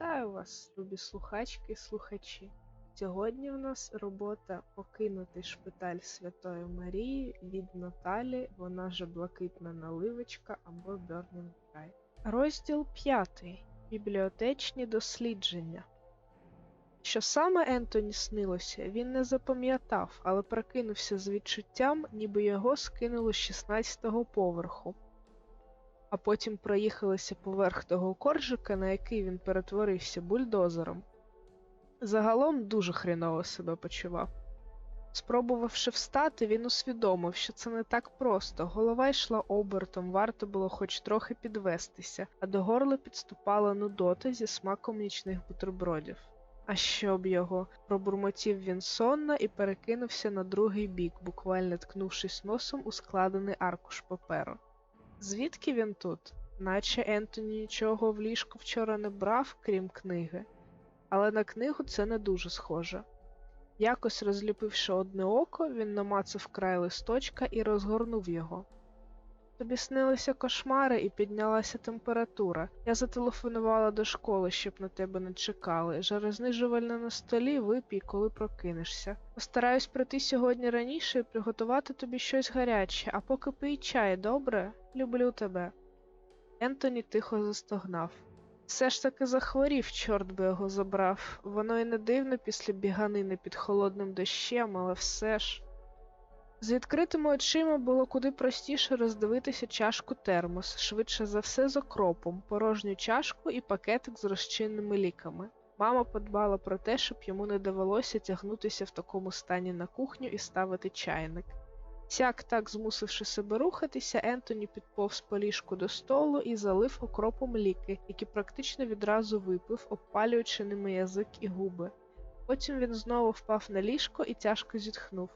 Вітаю вас, любі слухачки і слухачі. Сьогодні в нас робота Покинутий шпиталь Святої Марії від Наталі, вона же блакитна наливочка або Burning Sky. Розділ 5. Бібліотечні дослідження. Що саме Ентоні снилося, він не запам'ятав, але прокинувся з відчуттям, ніби його скинуло з 16-го поверху а потім проїхалися поверх того коржика, на який він перетворився бульдозером. Загалом дуже хріново себе почував. Спробувавши встати, він усвідомив, що це не так просто. Голова йшла обертом, варто було хоч трохи підвестися, а до горла підступала нудота зі смаком нічних бутербродів. А щоб його, пробурмотів він сонно і перекинувся на другий бік, буквально ткнувшись носом у складений аркуш паперу. Звідки він тут? Наче Ентоні нічого в ліжку вчора не брав, крім книги, але на книгу це не дуже схоже. Якось розліпивши одне око, він намацав край листочка і розгорнув його. Тобі снилися кошмари і піднялася температура. Я зателефонувала до школи, щоб на тебе не чекали. Жарознижувальне на столі випій, коли прокинешся. Постараюсь прийти сьогодні раніше і приготувати тобі щось гаряче, а поки пий чай, добре? Люблю тебе. Ентоні тихо застогнав. Все ж таки захворів, чорт би його забрав. Воно й не дивно після біганини під холодним дощем, але все ж. З відкритими очима було куди простіше роздивитися чашку термос, швидше за все з окропом, порожню чашку і пакетик з розчинними ліками. Мама подбала про те, щоб йому не довелося тягнутися в такому стані на кухню і ставити чайник. Сяк так змусивши себе рухатися, Ентоні підповз по ліжку до столу і залив окропом ліки, які практично відразу випив, обпалюючи ними язик і губи. Потім він знову впав на ліжко і тяжко зітхнув.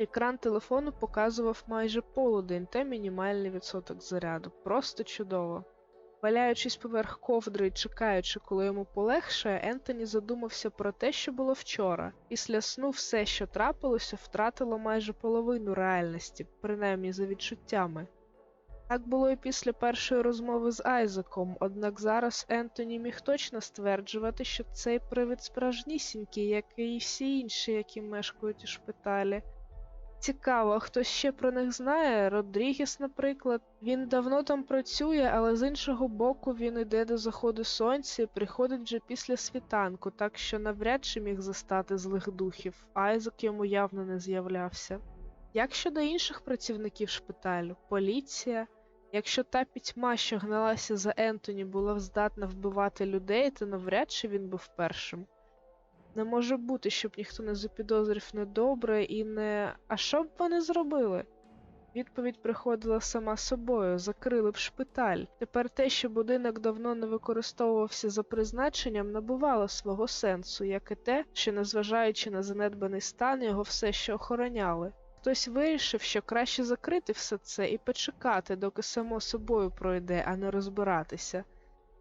Екран телефону показував майже полудень та мінімальний відсоток заряду. Просто чудово. Валяючись поверх ковдри і чекаючи, коли йому полегшає, Ентоні задумався про те, що було вчора. Після сну все, що трапилося, втратило майже половину реальності, принаймні за відчуттями. Так було і після першої розмови з Айзеком, однак зараз Ентоні міг точно стверджувати, що цей привид справжнісінький, як і всі інші, які мешкають у шпиталі. Цікаво, а хтось ще про них знає? Родрігіс, наприклад. Він давно там працює, але з іншого боку він іде до заходу сонця і приходить вже після світанку, так що навряд чи міг застати злих духів. Айзек йому явно не з'являвся. Як щодо інших працівників шпиталю, поліція. Якщо та пітьма, що гналася за Ентоні, була здатна вбивати людей, то навряд чи він був першим. Не може бути, щоб ніхто не запідозрив недобре і не. А що б вони зробили? Відповідь приходила сама собою, закрили б шпиталь. Тепер те, що будинок давно не використовувався за призначенням, набувало свого сенсу, як і те, що, незважаючи на занедбаний стан, його все ще охороняли. Хтось вирішив, що краще закрити все це і почекати, доки само собою пройде, а не розбиратися.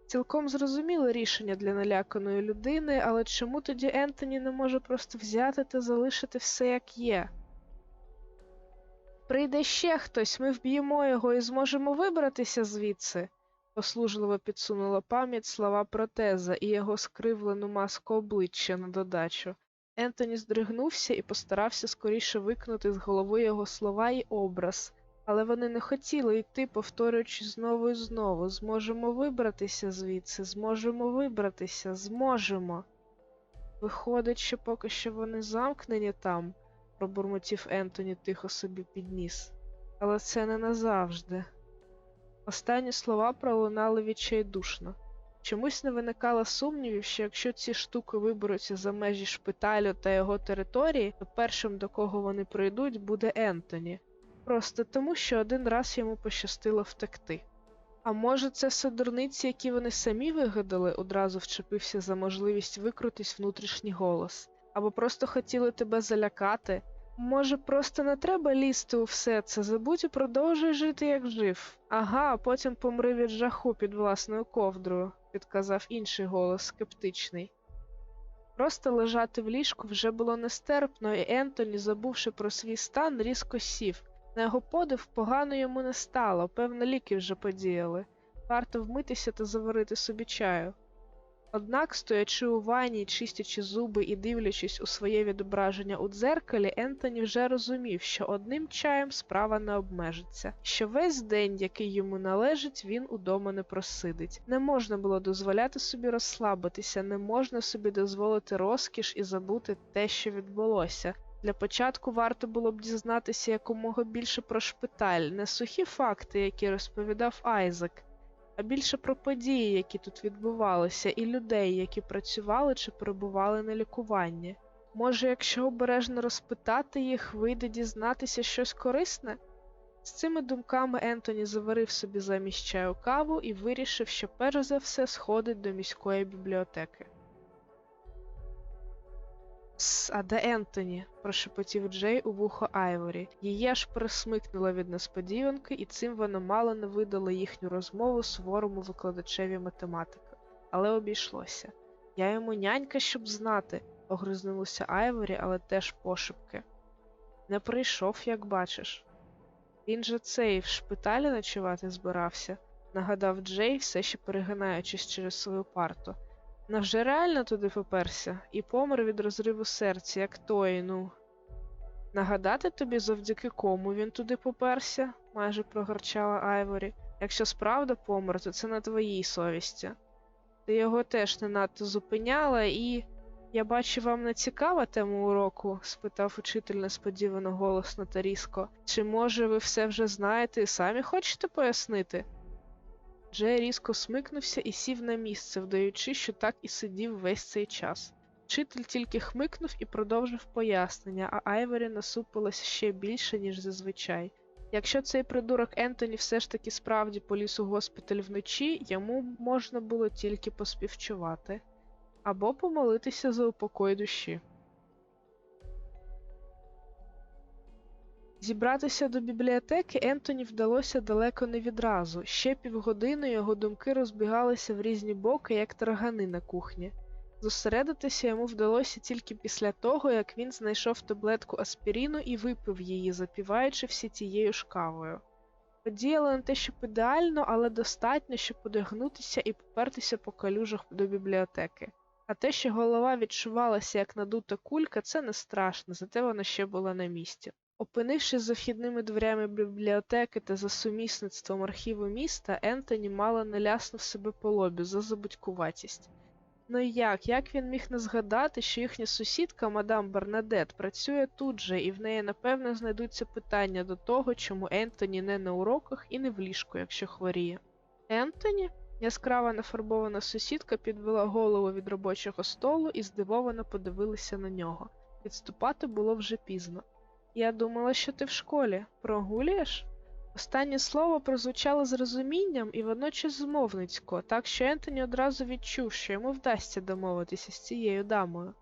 Цілком зрозуміле рішення для наляканої людини, але чому тоді Ентоні не може просто взяти та залишити все як є? Прийде ще хтось, ми вб'ємо його і зможемо вибратися звідси, послужливо підсунула пам'ять слова протеза і його скривлену маску обличчя на додачу. Ентоні здригнувся і постарався скоріше викнути з голови його слова і образ. Але вони не хотіли йти, повторюючи знову і знову зможемо вибратися звідси, зможемо вибратися, зможемо. Виходить, що поки що вони замкнені там, пробурмотів Ентоні тихо собі підніс. Але це не назавжди. Останні слова пролунали відчайдушно. Чомусь не виникало сумнівів, що якщо ці штуки виберуться за межі шпиталю та його території, то першим, до кого вони прийдуть, буде Ентоні просто тому, що один раз йому пощастило втекти. А може, це все дурниці, які вони самі вигадали, одразу вчепився за можливість викрутись внутрішній голос, або просто хотіли тебе залякати. Може, просто не треба лізти у все це, забудь і продовжуй жити, як жив. Ага, а потім помри від жаху під власною ковдрою, підказав інший голос скептичний. Просто лежати в ліжку вже було нестерпно, і Ентоні, забувши про свій стан, різко сів, на його подив погано йому не стало, певно, ліки вже подіяли. Варто вмитися та заварити собі чаю. Однак, стоячи у ванні, чистячи зуби і дивлячись у своє відображення у дзеркалі, Ентоні вже розумів, що одним чаєм справа не обмежиться, що весь день, який йому належить, він удома не просидить. Не можна було дозволяти собі розслабитися, не можна собі дозволити розкіш і забути те, що відбулося. Для початку варто було б дізнатися якомога більше про шпиталь, не сухі факти, які розповідав Айзек, а більше про події, які тут відбувалися, і людей, які працювали чи перебували на лікуванні. Може, якщо обережно розпитати їх, вийде дізнатися щось корисне? З цими думками Ентоні заварив собі замість чаю каву і вирішив, що перш за все сходить до міської бібліотеки. А де Ентоні? прошепотів Джей у вухо Айворі. Її аж присмикнуло від несподіванки, і цим вона мало не видала їхню розмову суворому викладачеві математики. Але обійшлося. Я йому нянька, щоб знати, огризнулося Айворі, але теж пошепки. Не прийшов, як бачиш. Він же цей в шпиталі ночувати збирався, нагадав Джей, все ще перегинаючись через свою парту. Невже реально туди поперся і помер від розриву серця, як той, ну. Нагадати тобі, завдяки кому він туди поперся, майже прогорчала Айворі. Якщо справда помер, то це на твоїй совісті. Ти його теж не надто зупиняла і. Я бачу, вам не цікава тема уроку? спитав учитель несподівано голосно та різко. Чи може ви все вже знаєте і самі хочете пояснити? Джей різко смикнувся і сів на місце, вдаючи, що так і сидів весь цей час. Вчитель тільки хмикнув і продовжив пояснення, а Айворі насупилася ще більше, ніж зазвичай. Якщо цей придурок Ентоні все ж таки справді поліз у госпіталь вночі, йому можна було тільки поспівчувати або помолитися за упокой душі. Зібратися до бібліотеки Ентоні вдалося далеко не відразу. Ще півгодини його думки розбігалися в різні боки, як таргани на кухні. Зосередитися йому вдалося тільки після того, як він знайшов таблетку аспіріну і випив її, запіваючи всі тією ж кавою. Подіяло не те, щоб ідеально, але достатньо, щоб одягнутися і попертися по калюжах до бібліотеки. А те, що голова відчувалася як надута кулька, це не страшно, зате вона ще була на місці. Опинившись за вхідними дверями бібліотеки та за сумісництвом архіву міста, Ентоні мало не ляснув себе по лобі за забудькуватість. Ну як, як він міг не згадати, що їхня сусідка, мадам Бернадет, працює тут же, і в неї, напевно, знайдуться питання до того, чому Ентоні не на уроках і не в ліжку, якщо хворіє. Ентоні? Яскрава нафарбована сусідка підвела голову від робочого столу і здивовано подивилася на нього. Відступати було вже пізно. Я думала, що ти в школі. Прогулюєш? Останнє слово прозвучало з розумінням і водночас змовницько, так що Ентоні одразу відчув, що йому вдасться домовитися з цією дамою.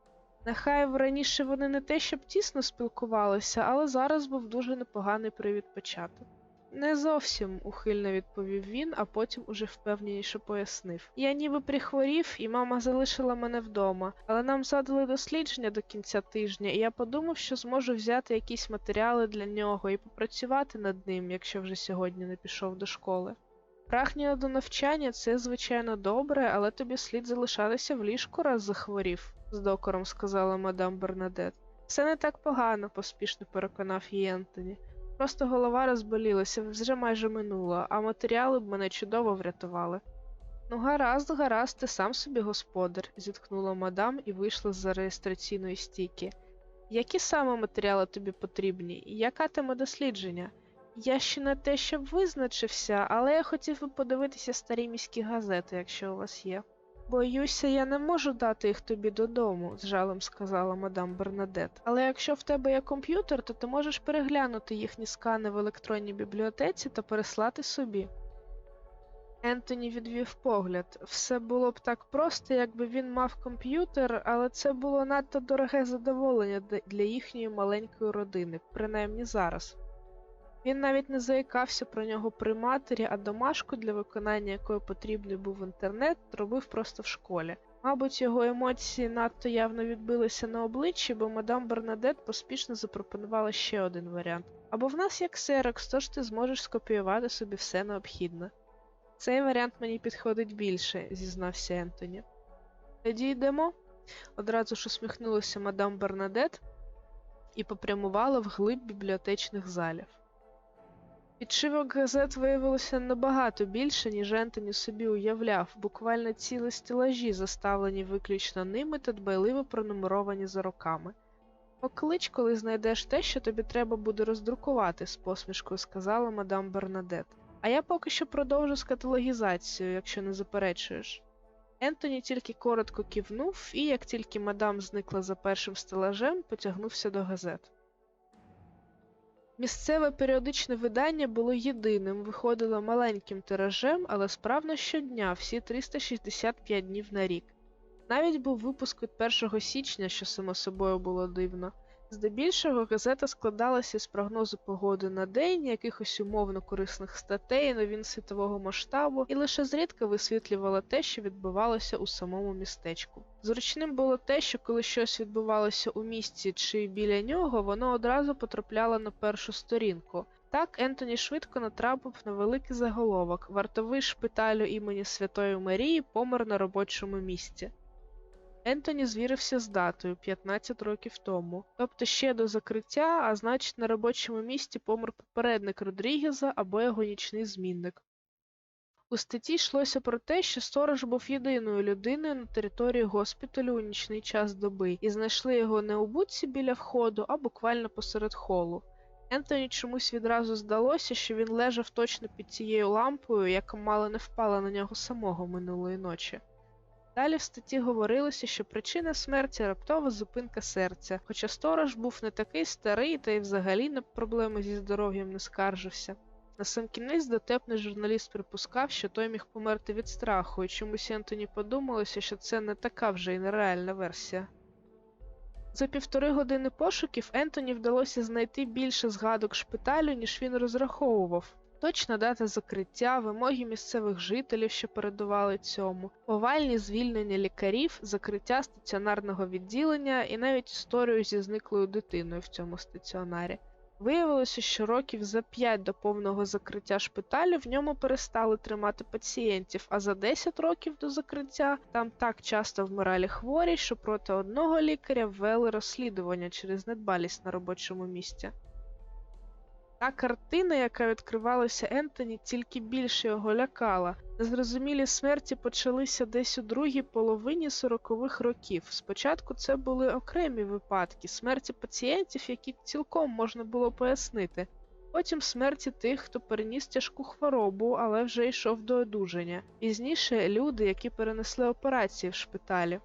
Нехай раніше вони не те, щоб тісно спілкувалися, але зараз був дуже непоганий привід почати. Не зовсім, ухильно відповів він, а потім уже впевненіше пояснив. Я ніби прихворів, і мама залишила мене вдома, але нам задали дослідження до кінця тижня, і я подумав, що зможу взяти якісь матеріали для нього і попрацювати над ним, якщо вже сьогодні не пішов до школи. Прагнення до навчання це, звичайно, добре, але тобі слід залишатися в ліжку, раз захворів, з докором сказала мадам Бернадет. Все не так погано, поспішно переконав її Ентоні. Просто голова розболілася, вже майже минуло, а матеріали б мене чудово врятували. Ну, гаразд, гаразд, ти сам собі господар, зіткнула мадам і вийшла з за реєстраційної стійки. Які саме матеріали тобі потрібні? Яка тема дослідження? Я ще не те, щоб визначився, але я хотів би подивитися старі міські газети, якщо у вас є. Боюся, я не можу дати їх тобі додому, з жалем сказала мадам Бернадет. Але якщо в тебе є комп'ютер, то ти можеш переглянути їхні скани в електронній бібліотеці та переслати собі. Ентоні відвів погляд. Все було б так просто, якби він мав комп'ютер, але це було надто дороге задоволення для їхньої маленької родини, принаймні зараз. Він навіть не заїкався про нього при матері, а домашку, для виконання якої потрібний був інтернет, робив просто в школі. Мабуть, його емоції надто явно відбилися на обличчі, бо мадам Бернадет поспішно запропонувала ще один варіант. Або в нас є ксерокс, тож ти зможеш скопіювати собі все необхідне. Цей варіант мені підходить більше, зізнався Ентоні. Тоді йдемо. Одразу ж усміхнулася мадам Бернадет і попрямувала вглиб бібліотечних залів. Підшивок газет виявилося набагато більше, ніж Ентоні собі уявляв, буквально цілі стелажі, заставлені виключно ними та дбайливо пронумеровані за роками. Поклич, коли знайдеш те, що тобі треба буде роздрукувати, з посмішкою сказала мадам Бернадет. А я поки що продовжу з каталогізацією, якщо не заперечуєш. Ентоні тільки коротко кивнув і, як тільки мадам зникла за першим стелажем, потягнувся до газет. Місцеве періодичне видання було єдиним, виходило маленьким тиражем, але справно щодня, всі 365 днів на рік. Навіть був випуск від 1 січня, що само собою було дивно. Здебільшого газета складалася з прогнозу погоди на день, якихось умовно корисних статей, новин світового масштабу, і лише зрідка висвітлювала те, що відбувалося у самому містечку. Зручним було те, що коли щось відбувалося у місті чи біля нього, воно одразу потрапляло на першу сторінку. Так Ентоні швидко натрапив на великий заголовок вартовий шпиталю імені Святої Марії помер на робочому місці. Ентоні звірився з датою 15 років тому, тобто ще до закриття, а значить на робочому місці помер попередник Родрігеза або його нічний змінник. У статті йшлося про те, що сторож був єдиною людиною на території госпіталю у нічний час доби, і знайшли його не у будці біля входу, а буквально посеред холу. Ентоні чомусь відразу здалося, що він лежав точно під цією лампою, яка мало не впала на нього самого минулої ночі. Далі в статті говорилося, що причина смерті раптова зупинка серця, хоча сторож був не такий старий та й взагалі на проблеми зі здоров'ям не скаржився. На сам кінець дотепний журналіст припускав, що той міг померти від страху, і чомусь Ентоні подумалося, що це не така вже й нереальна версія. За півтори години пошуків Ентоні вдалося знайти більше згадок шпиталю, ніж він розраховував. Точна дата закриття, вимоги місцевих жителів, що передували цьому, овальні звільнення лікарів, закриття стаціонарного відділення і навіть історію зі зниклою дитиною в цьому стаціонарі. Виявилося, що років за 5 до повного закриття шпиталю в ньому перестали тримати пацієнтів, а за 10 років до закриття там так часто вмирали хворі, що проти одного лікаря ввели розслідування через недбалість на робочому місці. Та картина, яка відкривалася Ентоні, тільки більше його лякала. Незрозумілі смерті почалися десь у другій половині сорокових років. Спочатку це були окремі випадки, смерті пацієнтів, які цілком можна було пояснити. Потім смерті тих, хто переніс тяжку хворобу, але вже йшов до одужання. Пізніше люди, які перенесли операції в шпиталі.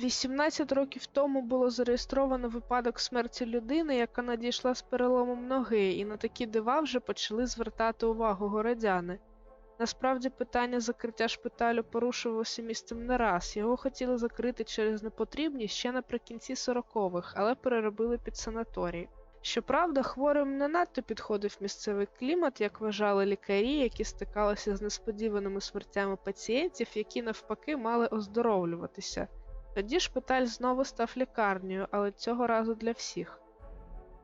18 років тому було зареєстровано випадок смерті людини, яка надійшла з переломом ноги, і на такі дива вже почали звертати увагу городяни. Насправді питання закриття шпиталю порушувалося містом не раз. Його хотіли закрити через непотрібність ще наприкінці 40-х, але переробили під санаторій. Щоправда, хворим не надто підходив місцевий клімат, як вважали лікарі, які стикалися з несподіваними смертями пацієнтів, які навпаки мали оздоровлюватися. Тоді шпиталь знову став лікарнею, але цього разу для всіх.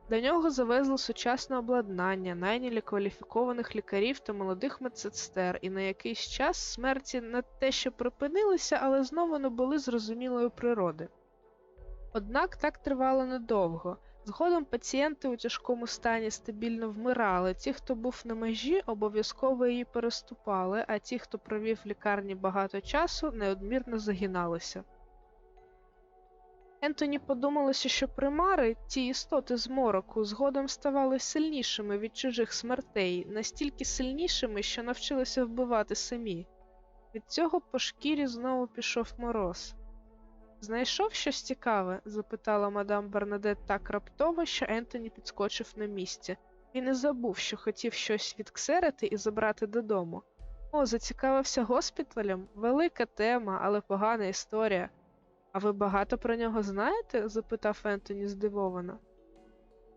До нього завезли сучасне обладнання, найняли кваліфікованих лікарів та молодих медсестер, і на якийсь час смерті не те, що припинилися, але знову не були зрозумілої природи. Однак так тривало недовго. Згодом пацієнти у тяжкому стані стабільно вмирали, ті, хто був на межі, обов'язково її переступали, а ті, хто провів в лікарні багато часу, неодмірно загиналися. Ентоні подумалося, що примари, ті істоти з мороку, згодом ставали сильнішими від чужих смертей, настільки сильнішими, що навчилися вбивати самі. Від цього по шкірі знову пішов мороз. Знайшов щось цікаве? запитала мадам Бернадет так раптово, що Ентоні підскочив на місці. І забув, що хотів щось відксерити і забрати додому. О, зацікавився госпіталем? Велика тема, але погана історія. А ви багато про нього знаєте? запитав Ентоні здивовано.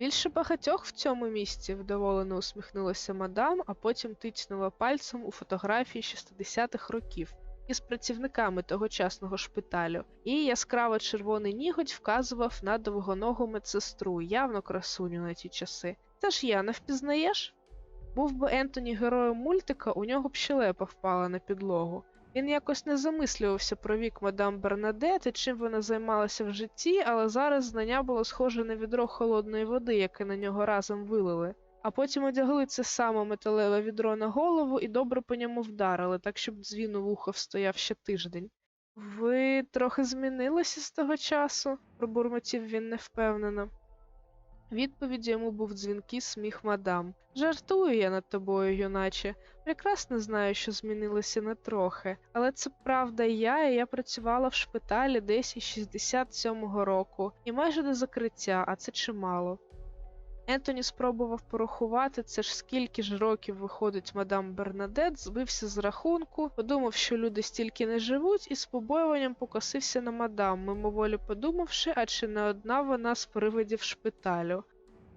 Більше багатьох в цьому місці, вдоволено усміхнулася мадам, а потім тицнула пальцем у фотографії 60-х років із працівниками тогочасного шпиталю, і яскраво червоний ніготь вказував на довгоногу медсестру, явно красуню на ті часи. Це ж я не впізнаєш? Був би Ентоні героєм мультика, у нього б щелепа впала на підлогу. Він якось не замислювався про вік мадам Бернадет і чим вона займалася в житті, але зараз знання було схоже на відро холодної води, яке на нього разом вилили. А потім одягли це саме металеве відро на голову і добре по ньому вдарили, так щоб дзвін у вухо встояв ще тиждень. Ви трохи змінилися з того часу? пробурмотів він невпевнено. Відповіддю йому був дзвінкий сміх мадам. Жартую я над тобою, юначе. Прекрасно знаю, що змінилося не трохи, але це правда я, і я працювала в шпиталі десь із 67-го року, і майже до закриття, а це чимало. Ентоні спробував порахувати, це ж скільки ж років виходить мадам Бернадет, збився з рахунку, подумав, що люди стільки не живуть, і з побоюванням покосився на мадам, мимоволі подумавши, а чи не одна вона з привидів шпиталю.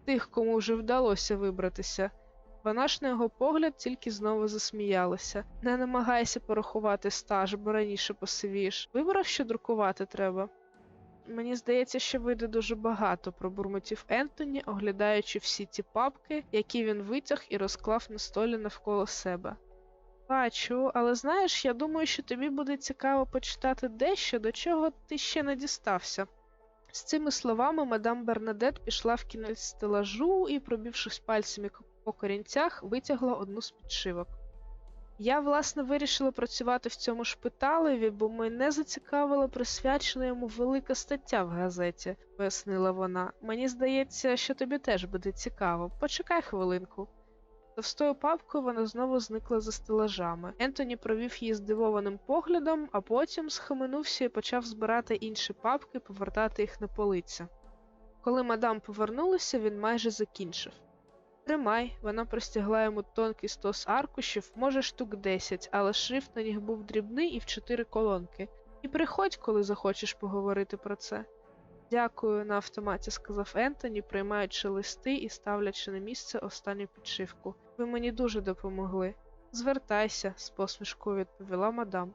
Тих, кому вже вдалося вибратися. Вона ж на його погляд тільки знову засміялася. Не намагайся порахувати стаж, бо раніше посивієш. Вибрав, що друкувати треба. Мені здається, що вийде дуже багато, пробурмотів Ентоні, оглядаючи всі ті папки, які він витяг і розклав на столі навколо себе. Бачу, але знаєш, я думаю, що тобі буде цікаво почитати дещо, до чого ти ще не дістався. З цими словами мадам Бернадет пішла в кінець стелажу і, пробівшись пальцями по корінцях, витягла одну з підшивок. Я, власне, вирішила працювати в цьому шпиталеві, бо мене зацікавила присвячена йому велика стаття в газеті, пояснила вона. Мені здається, що тобі теж буде цікаво. Почекай хвилинку. Товстою папкою вона знову зникла за стелажами. Ентоні провів її здивованим поглядом, а потім схаменувся і почав збирати інші папки, повертати їх на полиця. Коли мадам повернулася, він майже закінчив. Тримай, вона простягла йому тонкий стос аркушів, може штук десять, але шрифт на них був дрібний і в чотири колонки. І приходь, коли захочеш поговорити про це. Дякую, на автоматі сказав Ентоні, приймаючи листи і ставлячи на місце останню підшивку. Ви мені дуже допомогли. Звертайся, з посмішкою відповіла мадам.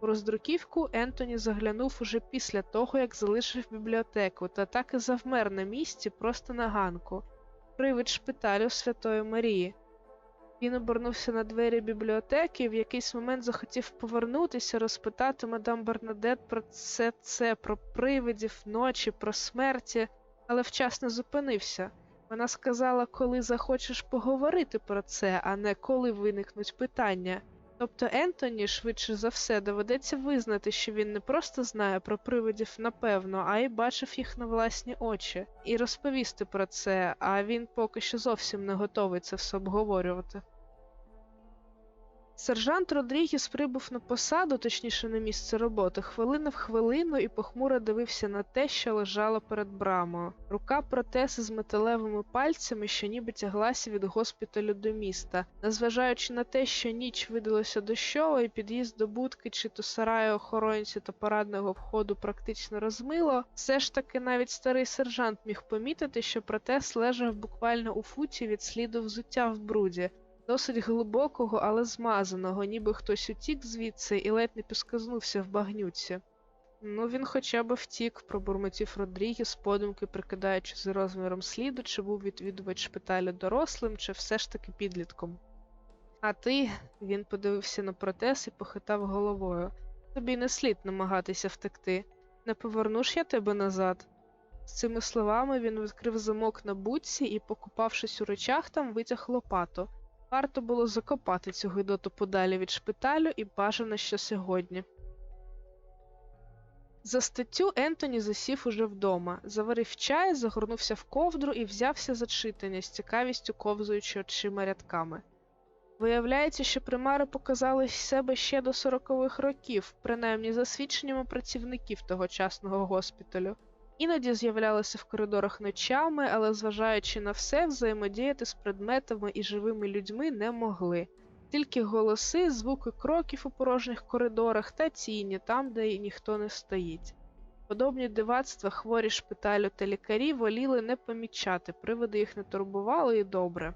У роздруківку Ентоні заглянув уже після того, як залишив бібліотеку, та так і завмер на місці просто на ганку привид шпиталю Святої Марії. Він обернувся на двері бібліотеки і в якийсь момент захотів повернутися, розпитати мадам Бернадет про це, це, про привидів, ночі, про смерті, але вчасно зупинився. Вона сказала, коли захочеш поговорити про це, а не коли виникнуть питання. Тобто Ентоні, швидше за все, доведеться визнати, що він не просто знає про привидів напевно, а й бачив їх на власні очі, і розповісти про це, а він поки що зовсім не готовий це все обговорювати. Сержант Родрігіс прибув на посаду, точніше на місце роботи, хвилина в хвилину і похмуро дивився на те, що лежало перед брамою. Рука протези з металевими пальцями, що ніби тяглася від госпіталю до міста. Незважаючи на те, що ніч видалася дощова, і під'їзд до будки чи то сараю охоронці та парадного входу практично розмило, все ж таки навіть старий сержант міг помітити, що протез лежав буквально у футі від сліду взуття в бруді, досить глибокого, але змазаного, ніби хтось утік звідси і ледь не пісказнувся в багнюці. Ну, він хоча б втік, пробурмотів Родрігіс, подумки прикидаючи за розміром сліду, чи був відвідувач шпиталя дорослим, чи все ж таки підлітком. А ти, він подивився на протез і похитав головою. Тобі не слід намагатися втекти. Не поверну я тебе назад. З цими словами він відкрив замок на будці і, покупавшись у речах, там витяг лопату. Варто було закопати цю гидоту подалі від шпиталю і бажано що сьогодні. За статтю Ентоні засів уже вдома, заварив чай, загорнувся в ковдру і взявся за читання, з цікавістю ковзуючи очима рядками. Виявляється, що примари показали себе ще до сорокових років, принаймні за свідченнями працівників тогочасного госпіталю. Іноді з'являлися в коридорах ночами, але, зважаючи на все, взаємодіяти з предметами і живими людьми не могли. Тільки голоси, звуки кроків у порожніх коридорах та тіні там, де ніхто не стоїть. Подобні дивацтва хворі шпиталю та лікарі воліли не помічати, приводи їх не турбували і добре.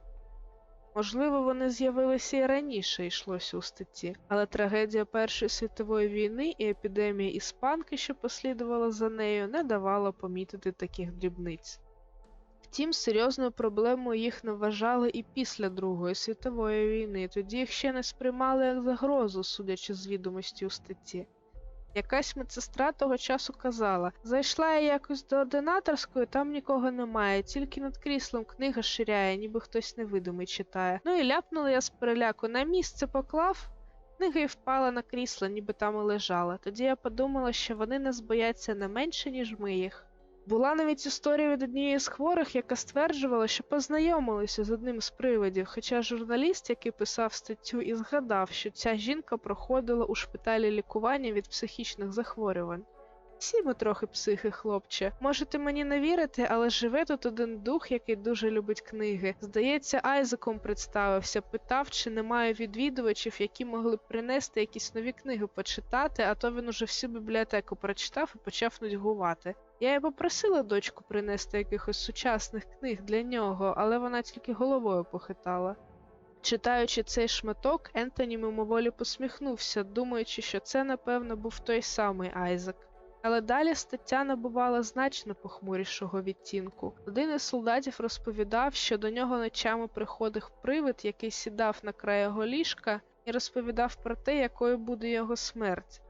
Можливо, вони з'явилися і раніше йшлося у статті, але трагедія Першої світової війни і епідемія іспанки, що послідувала за нею, не давала помітити таких дрібниць. Втім, серйозною проблемою їх не вважали і після Другої світової війни, тоді їх ще не сприймали як загрозу, судячи з відомості у статті. Якась медсестра того часу казала: зайшла я якось до ординаторської, там нікого немає, тільки над кріслом книга ширяє, ніби хтось невидимий читає. Ну і ляпнула я з переляку на місце поклав. Книга й впала на крісло, ніби там і лежала. Тоді я подумала, що вони нас бояться не менше, ніж ми їх. Була навіть історія від однієї з хворих, яка стверджувала, що познайомилися з одним з привидів, хоча журналіст, який писав статтю, і згадав, що ця жінка проходила у шпиталі лікування від психічних захворювань. Всі ми трохи психи, хлопче. Можете мені не вірити, але живе тут один дух, який дуже любить книги. Здається, Айзеком представився, питав, чи немає відвідувачів, які могли б принести якісь нові книги почитати, а то він уже всю бібліотеку прочитав і почав нудьгувати. Я й попросила дочку принести якихось сучасних книг для нього, але вона тільки головою похитала. Читаючи цей шматок, Ентоні мимоволі посміхнувся, думаючи, що це, напевно, був той самий Айзек. Але далі стаття набувала значно похмурішого відтінку. Один із солдатів розповідав, що до нього ночами приходив привид, який сідав на край його ліжка, і розповідав про те, якою буде його смерть.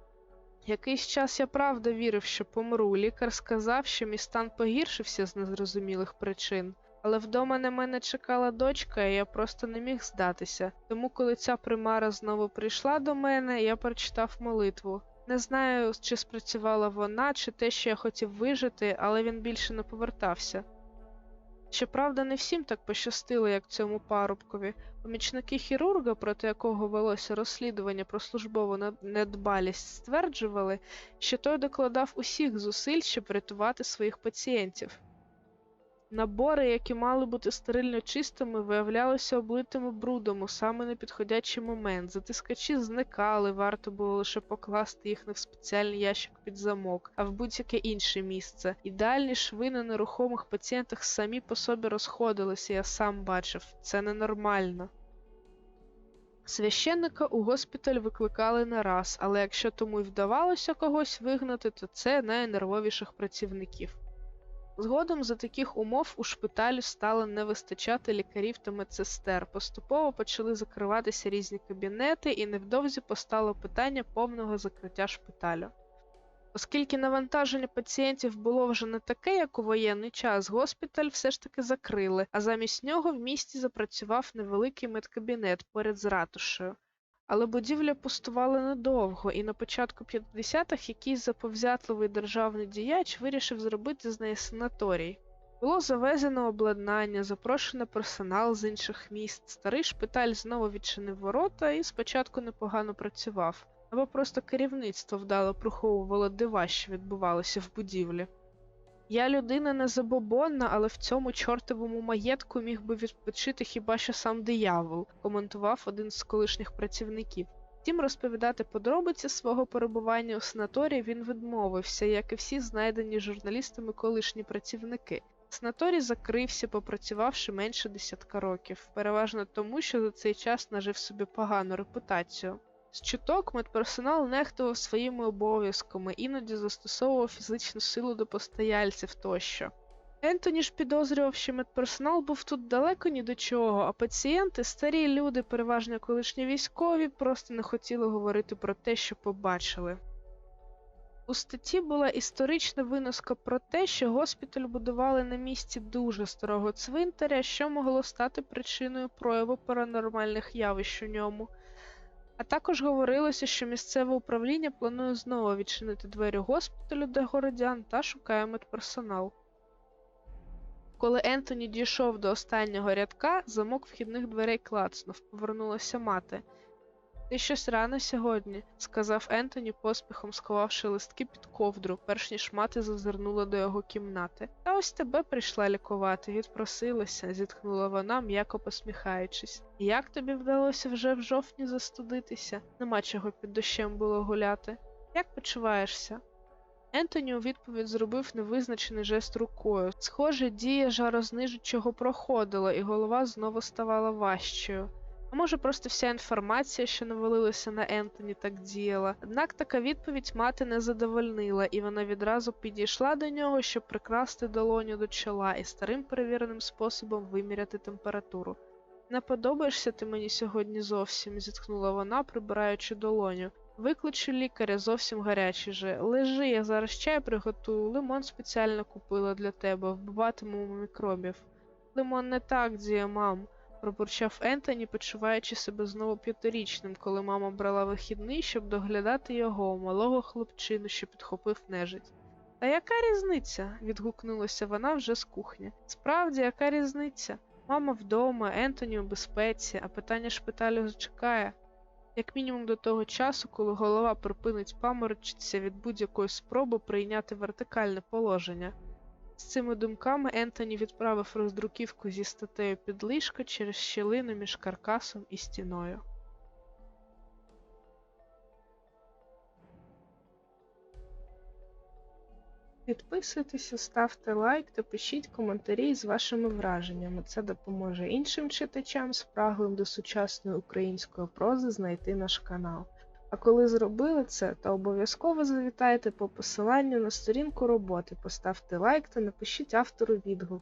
Якийсь час я правда вірив, що помру. Лікар сказав, що мій стан погіршився з незрозумілих причин. Але вдома на мене чекала дочка, і я просто не міг здатися. Тому, коли ця примара знову прийшла до мене, я прочитав молитву. Не знаю, чи спрацювала вона, чи те, що я хотів вижити, але він більше не повертався. Щоправда, не всім так пощастило, як цьому парубкові. Помічники хірурга, проти якого велося розслідування про службову недбалість, стверджували, що той докладав усіх зусиль, щоб врятувати своїх пацієнтів. Набори, які мали бути стерильно чистими, виявлялися облитими брудом у саме непідходячий момент. Затискачі зникали, варто було лише покласти їх не в спеціальний ящик під замок, а в будь-яке інше місце. Ідеальні шви на нерухомих пацієнтах самі по собі розходилися, я сам бачив. Це ненормально. Священника у госпіталь викликали не раз, але якщо тому й вдавалося когось вигнати, то це найнервовіших працівників. Згодом за таких умов у шпиталі стало не вистачати лікарів та медсестер. Поступово почали закриватися різні кабінети, і невдовзі постало питання повного закриття шпиталю. Оскільки навантаження пацієнтів було вже не таке, як у воєнний час, госпіталь все ж таки закрили, а замість нього в місті запрацював невеликий медкабінет поряд з ратушею. Але будівля пустувала недовго, і на початку 50-х якийсь заповзятливий державний діяч вирішив зробити з неї санаторій. Було завезено обладнання, запрошено персонал з інших міст. Старий шпиталь знову відчинив ворота і спочатку непогано працював, або просто керівництво вдало приховувало дива, що відбувалося в будівлі. Я людина не забобонна, але в цьому чортовому маєтку міг би відпочити хіба що сам диявол, коментував один з колишніх працівників. Втім, розповідати подробиці свого перебування у санаторії він відмовився, як і всі знайдені журналістами колишні працівники. Санаторій закрився, попрацювавши менше десятка років, переважно тому, що за цей час нажив собі погану репутацію. З чуток медперсонал нехтував своїми обов'язками, іноді застосовував фізичну силу до постояльців тощо. Ентоні ж підозрював, що медперсонал був тут далеко ні до чого, а пацієнти, старі люди, переважно колишні військові, просто не хотіли говорити про те, що побачили. У статті була історична виноска про те, що госпіталь будували на місці дуже старого цвинтаря, що могло стати причиною прояву паранормальних явищ у ньому. А також говорилося, що місцеве управління планує знову відчинити двері госпіталю для городян та шукає медперсонал. Коли Ентоні дійшов до останнього рядка, замок вхідних дверей клацнув, повернулася мати. Ти щось рано сьогодні, сказав Ентоні, поспіхом сховавши листки під ковдру, перш ніж мати зазирнула до його кімнати. Та ось тебе прийшла лікувати, відпросилася, зітхнула вона, м'яко посміхаючись. Як тобі вдалося вже в жовтні застудитися? Нема чого під дощем було гуляти. Як почуваєшся? Ентоні у відповідь зробив невизначений жест рукою. Схоже, дія жарознижучого проходила, і голова знову ставала важчою. А може, просто вся інформація, що навалилася на Ентоні, так діяла. Однак така відповідь мати не задовольнила, і вона відразу підійшла до нього, щоб прикрасти долоню до чола і старим перевіреним способом виміряти температуру. Не подобаєшся ти мені сьогодні зовсім, зітхнула вона, прибираючи долоню. Викличу лікаря, зовсім гарячий же. Лежи, я зараз чай приготую, лимон спеціально купила для тебе, вбиватимемо мікробів. Лимон не так діє, мам, пробурчав Ентоні, почуваючи себе знову п'ятирічним, коли мама брала вихідний, щоб доглядати його, малого хлопчину, що підхопив нежить. Та яка різниця? відгукнулася вона вже з кухні. Справді, яка різниця? Мама вдома, Ентоні у безпеці, а питання шпиталю зачекає. Як мінімум до того часу, коли голова припинить паморочитися від будь-якої спроби прийняти вертикальне положення. З цими думками Ентоні відправив роздруківку зі статтею під ліжко через щілину між каркасом і стіною. Підписуйтеся, ставте лайк та пишіть коментарі з вашими враженнями. Це допоможе іншим читачам, спраглим до сучасної української прози знайти наш канал. А коли зробили це, то обов'язково завітайте по посиланню на сторінку роботи, поставте лайк та напишіть автору відгук.